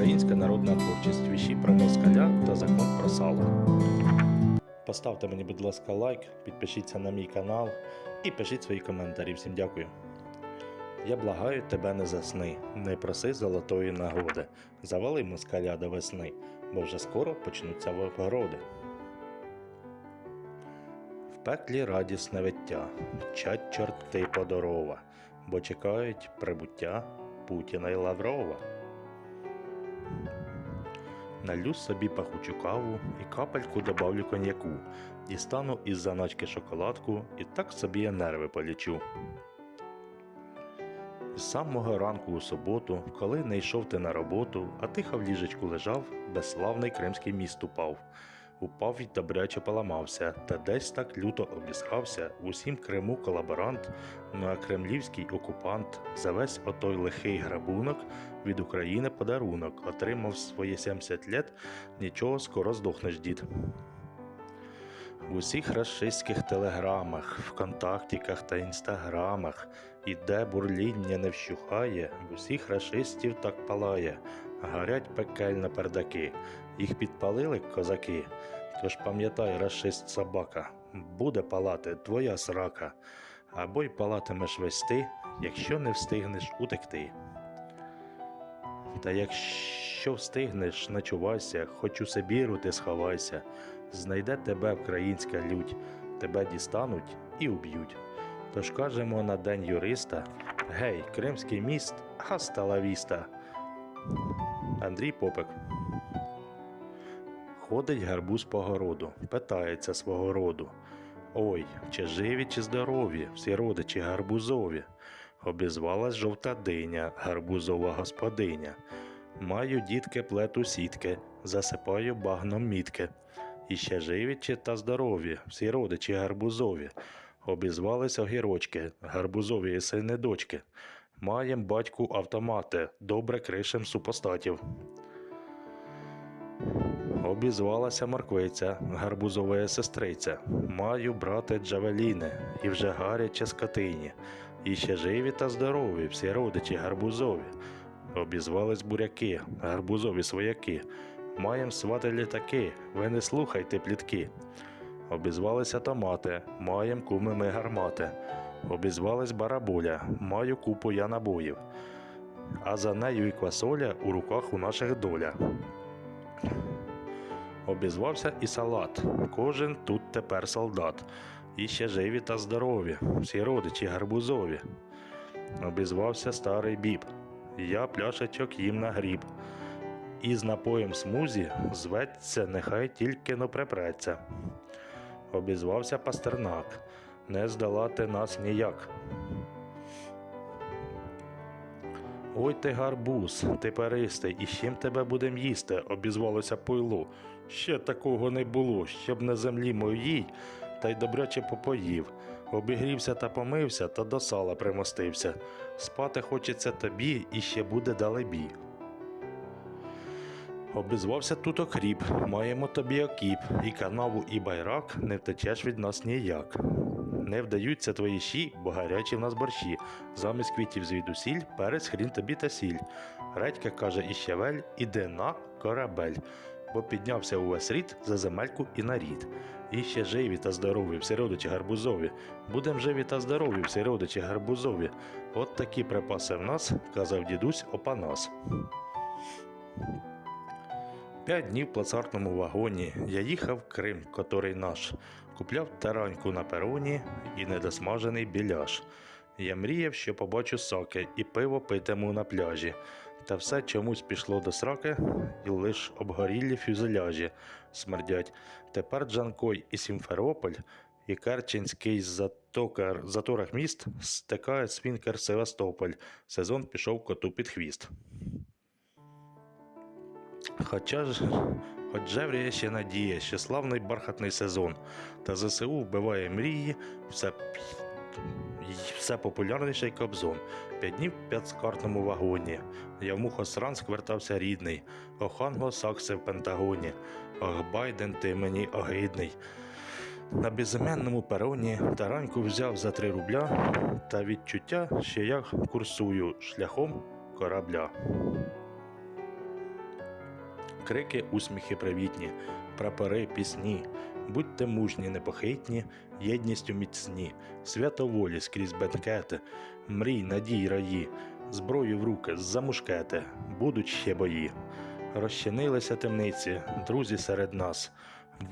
Українська народна творчість, віші про москаля та закон про сало. Поставте мені, будь ласка, лайк, підпишіться на мій канал і пишіть свої коментарі. Всім дякую. Я благаю тебе не засни, не проси золотої нагоди. Завали москаля до весни, бо вже скоро почнуться вигороди. В пеклі радісне виття, вчать чорти подорова, бо чекають прибуття Путіна й Лаврова. Налю собі пахучу каву і капельку добавлю коньяку, дістану із заначки шоколадку і так собі я нерви полічу. З самого ранку у суботу, коли не йшов ти на роботу, а тихо в ліжечку лежав, безславний кримський міст упав. Упав і добряче поламався, та десь так люто обіскався. усім Криму колаборант, ну а кремлівський окупант за весь отой лихий грабунок від України подарунок, отримав своє 70 лет, нічого скоро здохнеш, дід. В усіх рашистських телеграмах, вконтактіках та інстаграмах іде бурління не вщухає, в усіх рашистів так палає, горять пекельно пердаки, їх підпалили козаки. Тож пам'ятай, рашист собака, буде палати твоя срака, або й палатимеш весь ти, якщо не встигнеш утекти. Та якщо встигнеш, начувайся, хоч у Сибіру ти сховайся, знайде тебе українська лють, тебе дістануть і уб'ють. Тож кажемо на день юриста: Гей, кримський міст, хаста лавіста. Андрій Попик. Ходить гарбуз по городу, питається свого роду. Ой, чи живі, чи здорові, всі родичі гарбузові. Обізвалась жовта диня, гарбузова господиня. Маю дітки плету сітки, засипаю багном мітки. І ще живі чи та здорові, всі родичі гарбузові. Обізвались огірочки, гарбузові і сини дочки. Маєм батьку автомати, добре кришем супостатів. Обізвалася морквиця, гарбузова сестриця. Маю брати джавеліни, і вже гаряче скотині. І ще живі та здорові, всі родичі гарбузові. Обізвались буряки, гарбузові свояки. Маєм свати літаки, ви не слухайте плітки. Обізвалися томати, маєм куми ми гармати. Обізвались барабуля, маю купу я набоїв. А за нею і квасоля у руках у наших доля. Обізвався і салат. Кожен тут тепер солдат. І ще живі та здорові, всі родичі гарбузові. Обізвався старий біб. Я пляшечок їм на гріб. І з напоєм смузі зветься, нехай тільки но припреться. Обізвався пастернак. Не здолати нас ніяк. Ой ти гарбуз, ти перистий, і чим тебе будем їсти, обізвалося пойло. Ще такого не було, щоб на землі моїй, та й добряче попоїв. Обігрівся та помився, та до сала примостився. Спати хочеться тобі, і ще буде далебі. Обізвався тут окріп, маємо тобі окіп, і канаву, і байрак не втечеш від нас ніяк. Не вдаються твої щі, бо гарячі в нас борщі. Замість квітів звідусіль, перець хрін тобі та сіль. Редька каже і щавель, іди на корабель, бо піднявся увесь рід за земельку і на рід. І живі та здорові, всі родичі гарбузові. Будем живі та здорові, всі родичі гарбузові. От такі припаси в нас, казав дідусь Опанас. П'ять днів в плацартному вагоні я їхав в Крим, котрий наш, купляв тараньку на пероні і недосмажений біляш. Я мріяв, що побачу соки і пиво питиму на пляжі. Та все чомусь пішло до сраки, і лиш обгорілі фюзеляжі смердять. Тепер Джанкой і Сімферополь, і Керченський затокар, заторах міст стикає свінкер Севастополь. Сезон пішов коту під хвіст. Хоча ж, хоч жевріє ще надія, ще славний бархатний сезон, та ЗСУ вбиває мрії, все, все популярніший кобзон. П'ять днів в п'ятскартному вагоні. Я в Мухосранск вертався рідний, ох англосакси в Пентагоні, ох Байден ти мені огидний. На безіменному пероні тараньку взяв за три рубля, та відчуття, що я курсую шляхом корабля. Крики, усміхи привітні, прапори, пісні. Будьте мужні, непохитні, єдністю міцні, свято волі скрізь бенкети, мрій, надій, раї, зброю в руки, замушкети, будуть ще бої. Розчинилися темниці, друзі серед нас.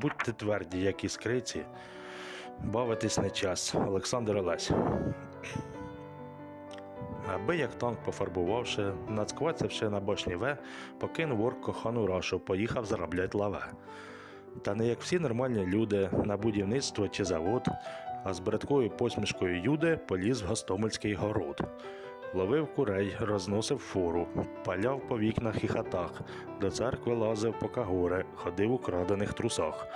Будьте тверді, як іскриці, бавитись не час. Олександр Олесь. Аби як танк пофарбувавши, нацквацявши на башні В, покинув орк кохану рашу, поїхав зароблять лаве. Та не як всі нормальні люди на будівництво чи завод, а з браткою посмішкою Юди поліз в Гостомельський город. Ловив курей, розносив фуру, паляв по вікнах і хатах, до церкви лазив по кагори, ходив у крадених трусах,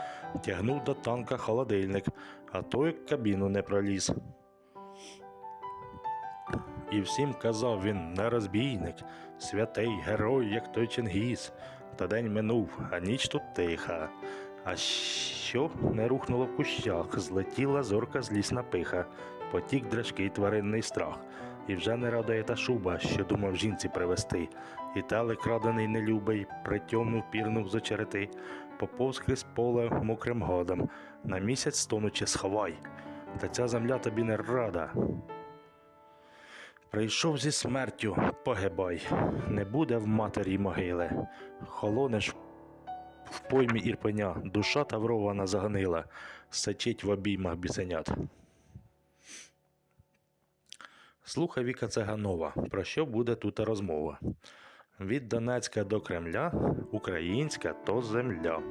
тягнув до танка холодильник, а той кабіну не проліз. І всім казав він не розбійник, святий герой, як той Чингіс. Та день минув, а ніч тут тиха. А що не рухнуло в кущах, злетіла зорка злісна пиха, потік драшкий тваринний страх. І вже не радує та шуба, що думав жінці привести. І телек крадений нелюбий, притьомнув, пірнув з очерети, поповз крізь поле мокрим годом, на місяць стонучи сховай. Та ця земля тобі не рада. Прийшов зі смертю, погибай, не буде в матері могили. Холонеш в поймі ірпеня, душа таврована загнила, сечить в обіймах бісенят. Слухай Віка Цеганова, про що буде тут розмова? Від Донецька до Кремля, українська то земля.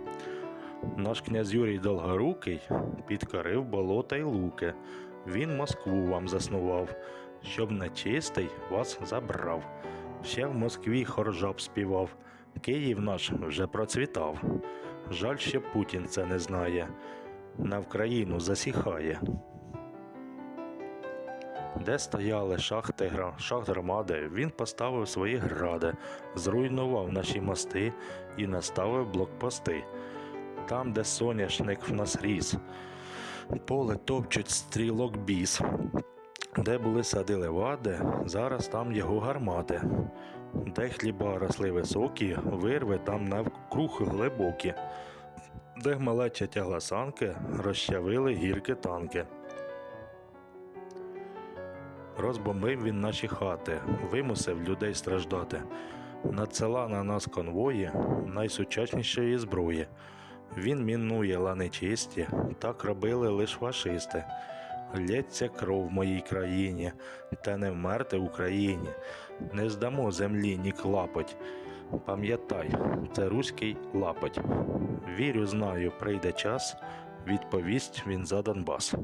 Наш князь Юрій Долгорукий підкорив болота й луки. Він Москву вам заснував, щоб нечистий вас забрав. Ще в Москві хоржаб співав, Київ наш вже процвітав. Жаль, що Путін це не знає, на Вкраїну засіхає. Де стояли шахти, шахт громади, він поставив свої гради, зруйнував наші мости і наставив блокпости. Там, де соняшник в нас ріс, поле топчуть стрілок біс. Де були сади левади, зараз там його гармати. Де хліба росли високі, вирви там навкруг глибокі. Де малеча тягла санки, розчавили гірки танки. Розбомбив він наші хати, вимусив людей страждати. Надсила на нас конвої найсучаснішої зброї. Він мінує лани чисті, так робили лиш фашисти. Лється кров в моїй країні, та не вмерти Україні. Не здамо землі ні клапоть. Пам'ятай, це руський лапоть. Вірю, знаю, прийде час, відповість він за Донбас.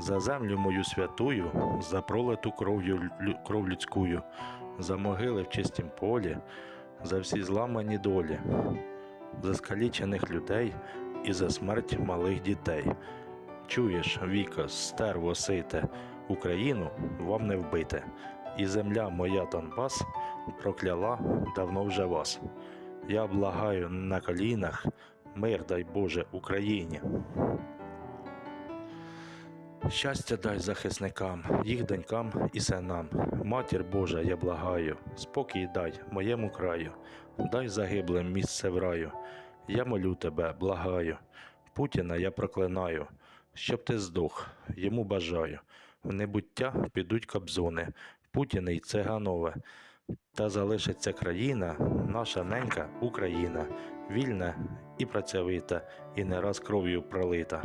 За землю мою святую, за пролиту кров'ю кров людськую, за могили в чистім полі, за всі зламані долі, за скалічених людей і за смерть малих дітей. Чуєш, Віка, стерво сите, Україну вам не вбити, і земля моя Донбас прокляла давно вже вас. Я благаю на колінах, мир дай Боже Україні. Щастя дай захисникам, їх донькам і синам. Матір Божа, я благаю, спокій дай моєму краю, дай загиблим місце в раю. Я молю тебе, благаю. Путіна я проклинаю, щоб ти здох, йому бажаю. В небуття підуть кобзони, Путіни й циганове. Та залишиться країна, наша ненька Україна, вільна і працьовита, і не раз кров'ю пролита.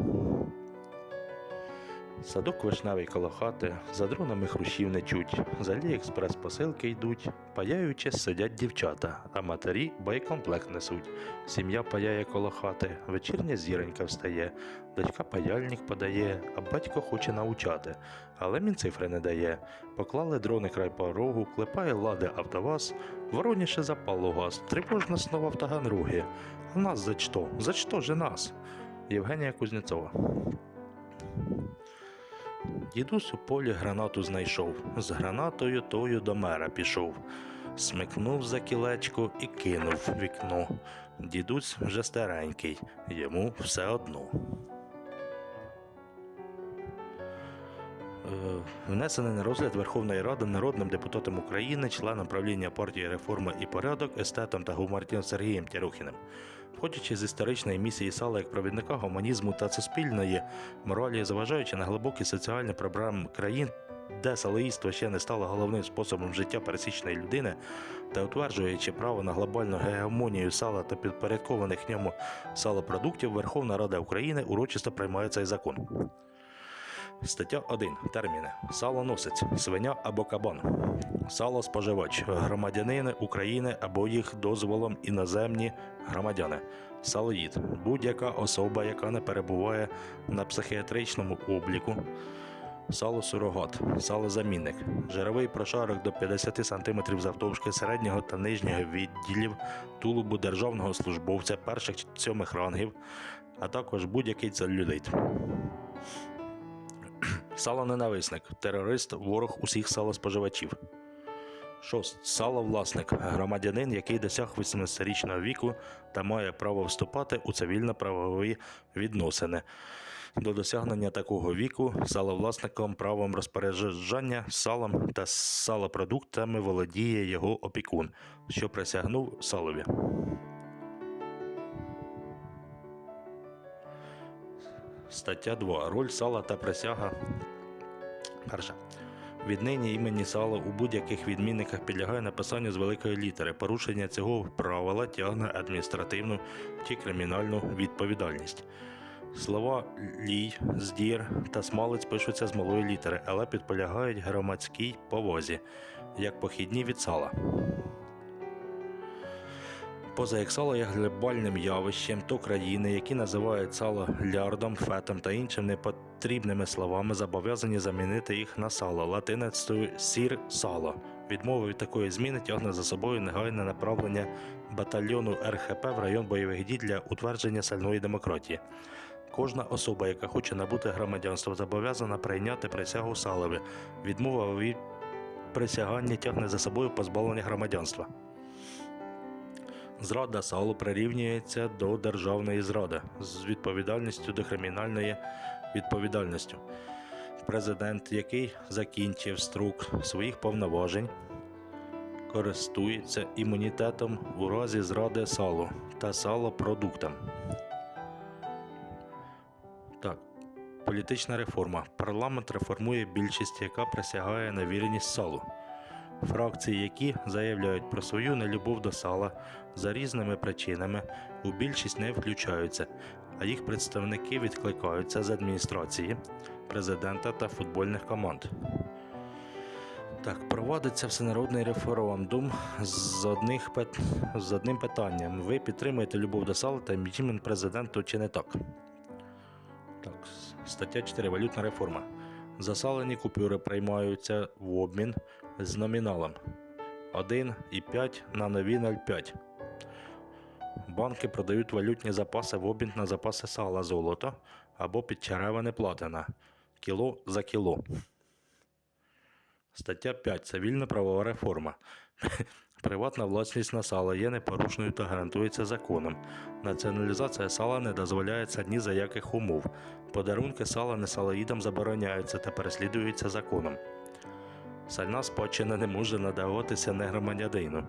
Садок вишневий коло хати, за дронами хрущів не чуть, з Аліекспрес посилки йдуть, паяючи сидять дівчата, а матері боєкомплект несуть. Сім'я паяє коло хати, вечірня зіронька встає, дочка паяльник подає, а батько хоче научати, але він цифри не дає. Поклали дрони край порогу, клепає лади автоваз, вороніше запало газ, тривожно снова в Таганрогі. А нас за що? За що же нас? Євгенія Кузнєцова. Дідусь у полі гранату знайшов, з гранатою тою до мера пішов. Смикнув за кілечко і кинув в вікно. Дідусь вже старенький, йому все одно. Внесений на розгляд Верховної Ради народним депутатом України, членом правління партії Реформа і порядок, естетом та гумористом Сергієм Тярухіним. Входячи з історичної місії сала як провідника гуманізму та суспільної моралі, зважаючи на глибокі соціальні проблеми країн, де салоїство ще не стало головним способом життя пересічної людини, та утверджуючи право на глобальну гегемонію сала та підпорядкованих ньому салопродуктів, Верховна Рада України урочисто приймає цей закон. Стаття 1. Терміни. Салоносець, свиня або кабан. Сало-споживач, громадянини України або їх дозволом іноземні громадяни. Салоїд будь-яка особа, яка не перебуває на психіатричному обліку. Сало-сурогат, салозамінник, жировий прошарок до 50 см завтовшки середнього та нижнього відділів тулубу державного службовця перших сьомих рангів, а також будь-який целюліт. Сало-ненависник, терорист, ворог усіх салоспоживачів. Шост. Сало-власник, громадянин, який досяг 18-річного віку та має право вступати у цивільно-правові відносини. До досягнення такого віку саловласником правом розпоряджання салом та салопродуктами володіє його опікун, що присягнув салові. Стаття 2. Роль сала та присяга. Перша. Віднині імені сала у будь-яких відмінниках підлягає написанню з великої літери. Порушення цього правила тягне адміністративну чи кримінальну відповідальність. Слова лій, здір та смалець пишуться з малої літери, але підполягають громадській повозі, як похідні від сала. Поза як сало є глобальним явищем, то країни, які називають сало лярдом, фетом та іншими непотрібними словами, зобов'язані замінити їх на сало латиницею сір сало. Відмова від такої зміни тягне за собою негайне направлення батальйону РХП в район бойових дій для утвердження сальної демократії. Кожна особа, яка хоче набути громадянство, зобов'язана прийняти присягу салові. Відмова від присягання тягне за собою позбавлення громадянства. Зрада салу прирівнюється до державної зради з відповідальністю до кримінальної відповідальністю. Президент, який закінчив строк своїх повноважень, користується імунітетом у разі зради салу та салопродуктам. Так, політична реформа. Парламент реформує більшість, яка присягає на вірність салу. Фракції, які заявляють про свою нелюбов до сала за різними причинами, у більшість не включаються, а їх представники відкликаються з адміністрації, президента та футбольних команд. Так, проводиться всенародний референдум з, одних з одним питанням. Ви підтримуєте любов до сала та імпічмент президенту чи не так? Так, стаття 4. Валютна реформа. Засалені купюри приймаються в обмін з номіналом 1,5 на нові 0,5. Банки продають валютні запаси в обмін на запаси сала золота або підчереване платина кіло за кіло. Стаття 5. Цивільна правова реформа. Приватна власність на сало є непорушною та гарантується законом. Націоналізація сала не дозволяється ні за яких умов. Подарунки сала несалоїдам забороняються та переслідуються законом. Сальна спадщина не може надаватися негромадянину.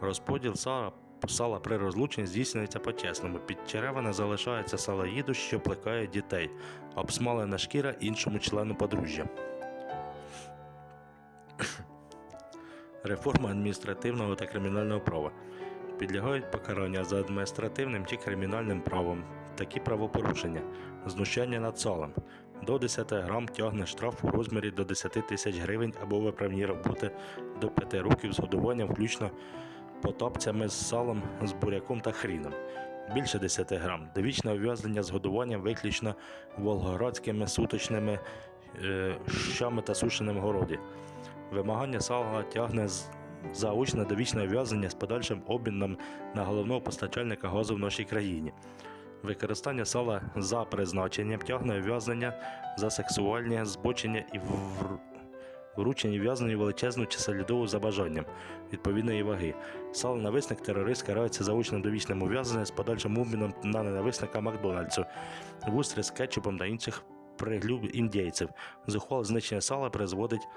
Розподіл сала, сала при розлученні здійснюється по-чесному. Під Підчеревана залишається салаїду, що плекає дітей, обсмалена шкіра іншому члену подружжя. Реформа адміністративного та кримінального права підлягають покарання за адміністративним чи кримінальним правом. Такі правопорушення, знущання над салом. До 10 грам тягне штраф у розмірі до 10 тисяч гривень або виправні роботи до 5 років з годуванням, включно потапцями з салом, з буряком та хріном. Більше 10 грам. Довічне ув'язнення з годуванням виключно волгоградськими суточними е, щами та сушеним городі. Вимагання сала тягне з- заочне довічне ув'язнення з подальшим обміном на головного постачальника газу в нашій країні. Використання сала за призначенням тягне ув'язнення за сексуальне збочення і вр- вручення в'язнення величезну чи солідову за бажанням відповідної ваги. Сало ненависник терорист карається заочно довічним ув'язненням з подальшим обміном на ненависника Макдональдсу, вустри з кетчупом та інших приглюб індійців. Зухвале знищення сала призводить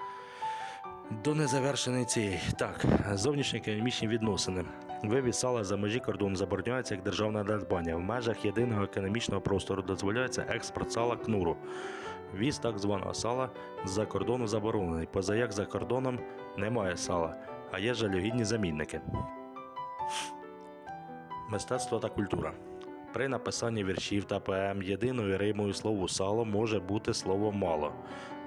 до незавершеної цієї. Так, зовнішні економічні відносини. Вивіз сала за межі кордону забороняється як державне надбання. В межах єдиного економічного простору дозволяється експорт сала кнуру. Віз так званого сала з-за кордону заборонений. Позаяк за кордоном немає сала, а є жалюгідні замінники. Мистецтво та культура. При написанні віршів та поем єдиною римою слову сало може бути слово мало.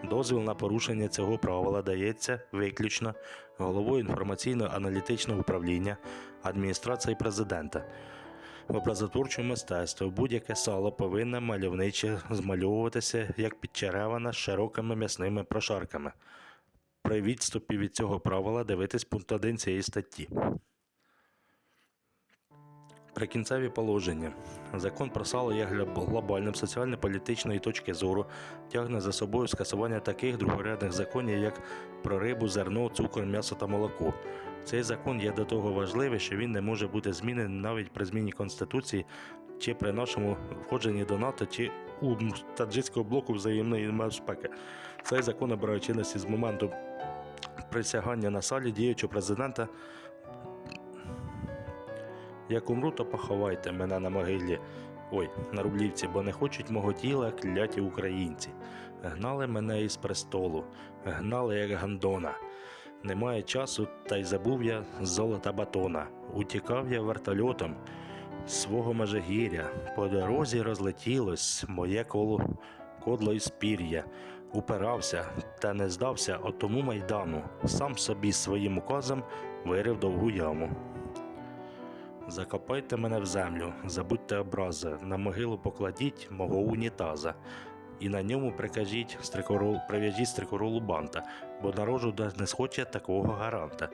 Дозвіл на порушення цього правила дається виключно головою інформаційно-аналітичного управління адміністрації президента. В образотворчому мистецтві будь-яке сало повинне мальовниче змальовуватися як підчереване з широкими м'ясними прошарками. При відступі від цього правила дивитись пункт 1 цієї статті. Прикінцеві положення. Закон про сало є глобальним соціально-політичної точки зору, тягне за собою скасування таких другорядних законів, як про рибу, зерно, цукор, м'ясо та молоко. Цей закон є до того важливий, що він не може бути змінений навіть при зміні Конституції чи при нашому входженні до НАТО, чи у таджикського блоку взаємної безпеки. Цей закон набирає чинності з моменту присягання на салі діючого президента як умру, то поховайте мене на могилі. Ой, на Рублівці, бо не хочуть мого тіла кляті українці. Гнали мене із престолу, гнали як гандона. Немає часу, та й забув я золота батона. Утікав я вертольотом свого межигір'я. По дорозі розлетілось моє коло кодло із пір'я. Упирався та не здався отому майдану. Сам собі своїм указом вирив довгу яму. Закопайте мене в землю, забудьте образи, на могилу покладіть мого унітаза, і на ньому прикажіть стрикорол, прив'яжіть стрикоролу банта, бо народжу да не схоче такого гаранта.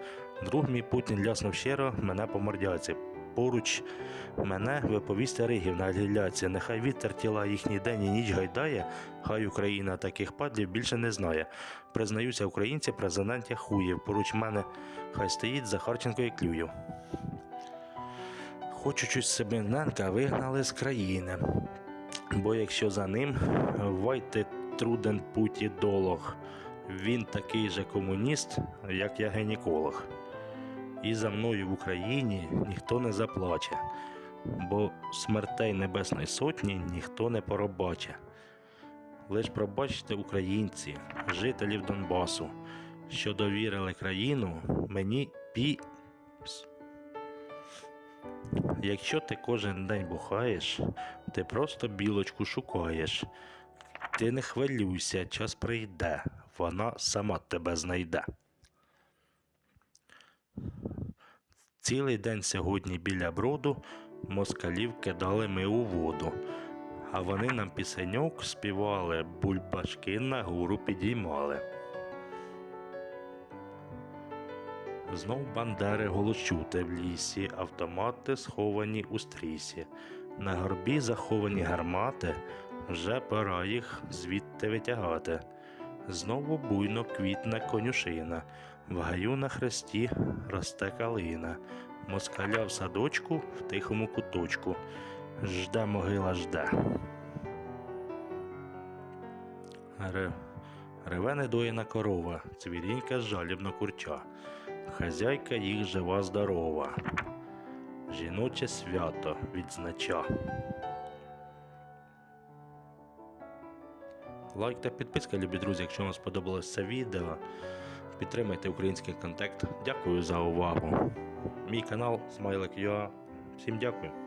Друг мій Путін ляснув щиро мене по мордяці. Поруч мене виповісти ригів на гілляці. Нехай вітер тіла їхній день і ніч гайдає, хай Україна таких падлів більше не знає. Признаюся, українці президент я хуїв. Поруч мене хай стоїть Захарченко і Клюєв. Хочучись Семененка вигнали з країни. Бо якщо за ним вайте труден путі долог, він такий же комуніст, як я гінеколог. І за мною в Україні ніхто не заплаче, бо смертей Небесної Сотні ніхто не поробаче. Лиш пробачте українці, жителів Донбасу, що довірили країну мені пі. Якщо ти кожен день бухаєш, ти просто білочку шукаєш. Ти не хвилюйся, час прийде, вона сама тебе знайде. Цілий день сьогодні біля броду москалів кидали ми у воду, а вони нам пісеньок співали, бульбашки на гору підіймали. Знов бандери голос чути в лісі, автомати сховані у стрісі. На горбі заховані гармати, вже пора їх звідти витягати. Знову буйно квітне конюшина, в гаю на хресті росте калина, москаля в садочку в тихому куточку. Жде могила жде. Ре... Реве недоїна корова, цвірінька жалібно курча. Хазяйка їх жива здорова. Жіноче свято відзнача. Лайк та підписка, любі друзі, якщо вам сподобалось це відео. Підтримайте український контент. Дякую за увагу. Мій канал Смайлик.ua. Всім дякую.